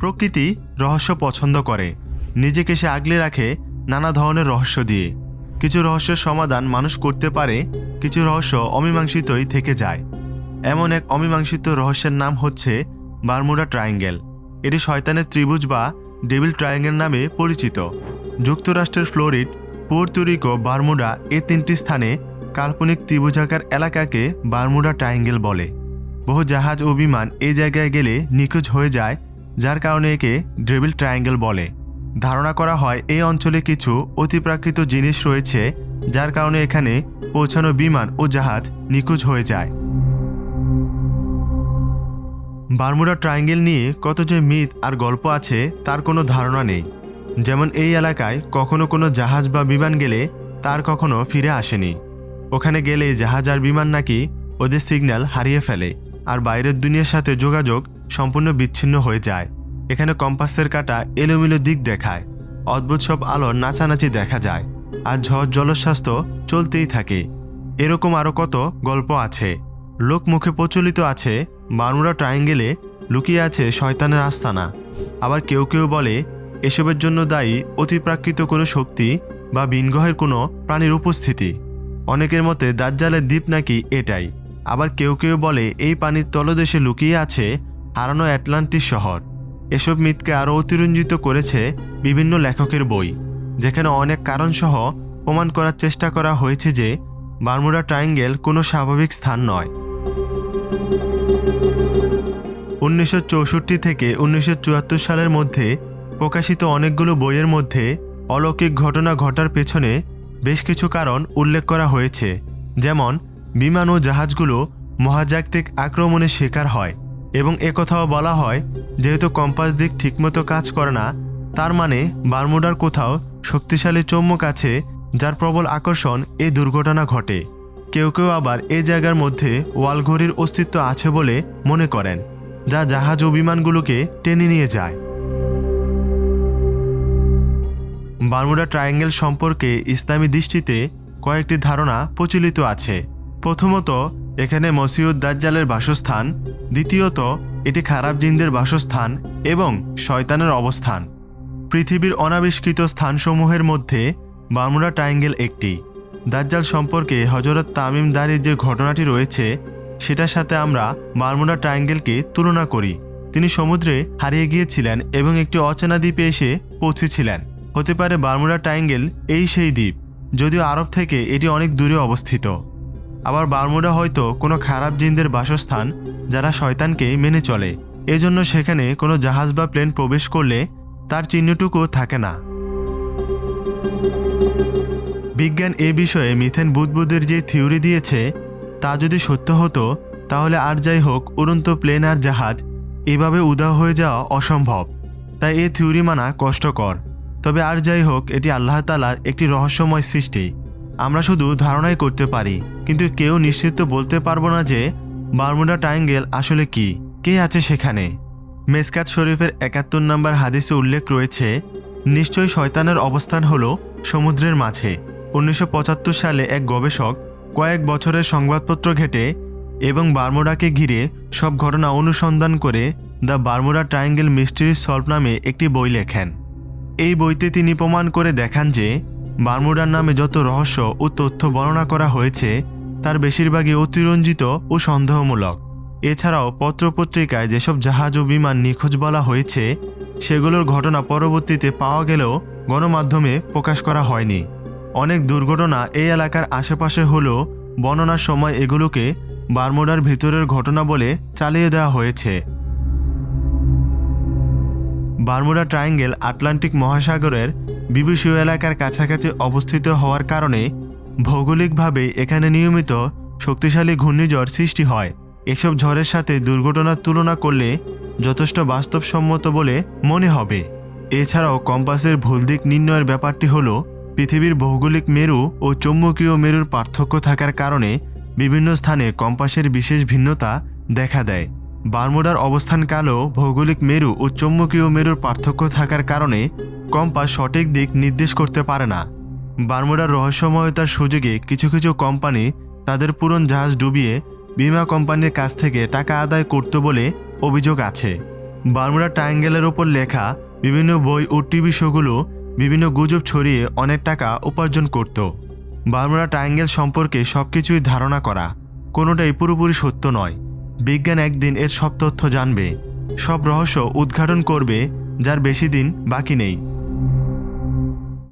প্রকৃতি রহস্য পছন্দ করে। নিজেকে সে আগলে রাখে নানা ধরনের রহস্য দিয়ে। কিছু রহস্যের সমাধান মানুষ করতে পারে, কিছু রহস্য অমীমাংসিতই থেকে যায়। এমন এক অমীমাংসিত রহস্যের নাম হচ্ছে বারমুডা ট্রায়াঙ্গেল। এটি শয়তানের ত্রিভুজ বা ডেভিল ট্রায়াঙ্গেল নামে পরিচিত। যুক্তরাষ্ট্রের ফ্লোরিড পোর্তুরিকো বারমুডা এ তিনটি স্থানে কাল্পনিক ত্রিভুজাকার এলাকাকে বারমুডা ট্রায়াঙ্গেল বলে। বহু জাহাজ ও বিমান এই জায়গায় গেলে নিখোঁজ হয়ে যায় যার কারণে একে ডেভিল ট্রায়াঙ্গেল বলে। ধারণা করা হয় এই অঞ্চলে কিছু অতিপ্রাকৃত জিনিস রয়েছে, যার কারণে এখানে পৌঁছানো বিমান ও জাহাজ নিখোঁজ হয়ে যায়। বারমুডা ট্রায়াঙ্গেল নিয়ে কত যে মিথ আর গল্প আছে, তার কোনো ধারণা নেই। যেমন এই এলাকায় কখনো কোনো জাহাজ বা বিমান গেলে তার কখনো ফিরে আসেনি। ওখানে গেলে জাহাজ আর বিমান নাকি ওদের সিগন্যাল হারিয়ে ফেলে, আর বাইরের দুনিয়ার সাথে যোগাযোগ সম্পূর্ণ বিচ্ছিন্ন হয়ে যায়। এখানে কম্পাসের কাটা এলোমেলো দিক দেখায়। অদ্ভুত সব আলোর নাচানাচি দেখা যায়। আর ঝড় জলস্বাস্থ্য চলতেই থাকে। এরকম আরও কত গল্প আছে। লোক মুখে প্রচলিত আছে বারমুডা ট্রায়াঙ্গেলে লুকিয়ে আছে শয়তানের আস্তানা। আবার কেউ কেউ বলে, এসবের জন্য দায়ী অতিপ্রাকৃত কোনো শক্তি বা বিনগ্রহের কোনো প্রাণীর উপস্থিতি। অনেকের মতে দাজ্জালের দ্বীপ নাকি এটাই। আবার কেউ কেউ বলে, এই পানির তলদেশে লুকিয়ে আছে হারানো অ্যাটলান্টিস শহর। এসব মিথকে আরও অতিরঞ্জিত করেছে বিভিন্ন লেখকের বই, যেখানে অনেক কারণসহ প্রমাণ করার চেষ্টা করা হয়েছে যে বারমুডা ট্রায়াঙ্গেল কোনো স্বাভাবিক স্থান নয়। উনিশশো থেকে উনিশশো চুয়াত্তর সালের মধ্যে প্রকাশিত অনেকগুলো বইয়ের মধ্যে অলৌকিক ঘটনা ঘটার পেছনে বেশ কিছু কারণ উল্লেখ করা হয়েছে, যেমন বিমান ও জাহাজগুলো মহাজাগতিক আক্রমণের শিকার হয়। এবং একথাও বলা হয়, যেহেতু কম্পাস দিক ঠিকমতো কাজ করে না, তার মানে বারমুডার কোথাও শক্তিশালী চৌম্বক আছে, যার প্রবল আকর্ষণ এই দুর্ঘটনা ঘটে। কেউ কেউ আবার এই জায়গার মধ্যে ওয়াল ঘড়ির অস্তিত্ব আছে বলে মনে করেন, যা জাহাজ ও বিমানগুলোকে টেনে নিয়ে যায়। বারমুডা ট্রায়াঙ্গেল সম্পর্কে ইসলামী দৃষ্টিতে কয়েকটি ধারণা প্রচলিত আছে। প্রথমত এখানে মসিউদ দাজ্জালের বাসস্থান, দ্বিতীয়ত, এটি খারাপ জিনদের বাসস্থান এবং শয়তানের অবস্থান। পৃথিবীর অনাবিষ্কৃত স্থানসমূহের মধ্যে বারমুডা ট্রায়াঙ্গেল একটি। দাজ্জাল সম্পর্কে হজরত তামিম দারির যে ঘটনাটি রয়েছে, সেটার সাথে আমরা বারমুডা ট্রায়াঙ্গেলকে তুলনা করি। তিনি সমুদ্রে হারিয়ে গিয়েছিলেন এবং একটি অচেনা দ্বীপে এসে পৌঁছেছিলেন। হতে পারে বারমুডা ট্রায়াঙ্গেল এই সেই দ্বীপ, যদিও আরব থেকে এটি অনেক দূরে অবস্থিত। আবার বারমুডা হয়তো কোনো খারাপ জিনদের বাসস্থান যারা শয়তানকে মেনে চলে। এজন্য সেখানে কোনো জাহাজ বা প্লেন প্রবেশ করলে তার চিহ্নটুকু থাকে না। বিজ্ঞান এ বিষয়ে মিথেন বুদবুদের যে থিওরি দিয়েছে, তা যদি সত্য হতো, তাহলে আর যাই হোক, উড়ন্ত প্লেন আর জাহাজ এভাবে উদাও হয়ে যাওয়া অসম্ভব। তাই এ থিওরি মানা কষ্টকর। তবে আর যাই হোক, এটি আল্লাহ তালার একটি রহস্যময় সৃষ্টি। আমরা শুধু ধারণাই করতে পারি, কিন্তু কেউ নিশ্চিত বলতে পারব না যে বারমুডা ট্রায়াঙ্গেল আসলে কি, কে আছে সেখানে। মেসকাত শরীফের একাত্তর নম্বর হাদিসে উল্লেখ রয়েছে, নিশ্চয়ই শয়তানের অবস্থান হল সমুদ্রের মাঝে। উনিশশো পঁচাত্তর সালে এক গবেষক কয়েক বছরের সংবাদপত্র ঘেটে এবং বারমুডাকে ঘিরে সব ঘটনা অনুসন্ধান করে the Bermuda Triangle mystery solve নামে একটি বই লেখেন। এই বইতে তিনি প্রমাণ করে দেখান যে বারমুডার নামে যত রহস্য ও তথ্য বর্ণনা করা হয়েছে, তার বেশিরভাগই অতিরঞ্জিত ও সন্দেহমূলক। এছাড়াও পত্রপত্রিকায় যেসব জাহাজ ও বিমান নিখোঁজ বলা হয়েছে, সেগুলোর ঘটনা পরবর্তীতে পাওয়া গেলেও গণমাধ্যমে প্রকাশ করা হয়নি। অনেক দুর্ঘটনা এই এলাকার আশেপাশে হলেও বর্ণনার সময় এগুলোকে বারমুডার ভিতরের ঘটনা বলে চালিয়ে দেওয়া হয়েছে। বারমুডা ট্রায়াঙ্গেল আটলান্টিক মহাসাগরের বিবিসীয় এলাকার কাছাকাছি অবস্থিত হওয়ার কারণে ভৌগোলিকভাবে এখানে নিয়মিত শক্তিশালী ঘূর্ণিঝড় সৃষ্টি হয়। এসব ঝড়ের সাথে দুর্ঘটনার তুলনা করলে যথেষ্ট বাস্তবসম্মত বলে মনে হবে। এছাড়াও কম্পাসের ভুল দিক নির্ণয়ের ব্যাপারটি হল, পৃথিবীর ভৌগোলিক মেরু ও চৌম্বকীয় মেরুর পার্থক্য থাকার কারণে বিভিন্ন স্থানে কম্পাসের বিশেষ ভিন্নতা দেখা দেয়। বারমুডার অবস্থানকালেও ভৌগোলিক মেরু ও চৌম্বকীয় মেরুর পার্থক্য থাকার কারণে কম্পাস সঠিক দিক নির্দেশ করতে পারে না। বারমুডার রহস্যময়তার সুযোগে কিছু কিছু কোম্পানি তাদের পুরন জাহাজ ডুবিয়ে বিমা কোম্পানির কাছ থেকে টাকা আদায় করত বলে অভিযোগ আছে। বারমুডা ট্রায়াঙ্গেলের ওপর লেখা বিভিন্ন বই ও টিভি শোগুলো বিভিন্ন গুজব ছড়িয়ে অনেক টাকা উপার্জন করত। বারমুডা ট্রায়াঙ্গেল সম্পর্কে সবকিছুই ধারণা করা কোনোটাই পুরোপুরি সত্য নয়। বিজ্ঞান একদিন এর সব তথ্য জানবে, সব রহস্য উদ্ঘাটন করবে, যার বেশি দিন বাকি নেই।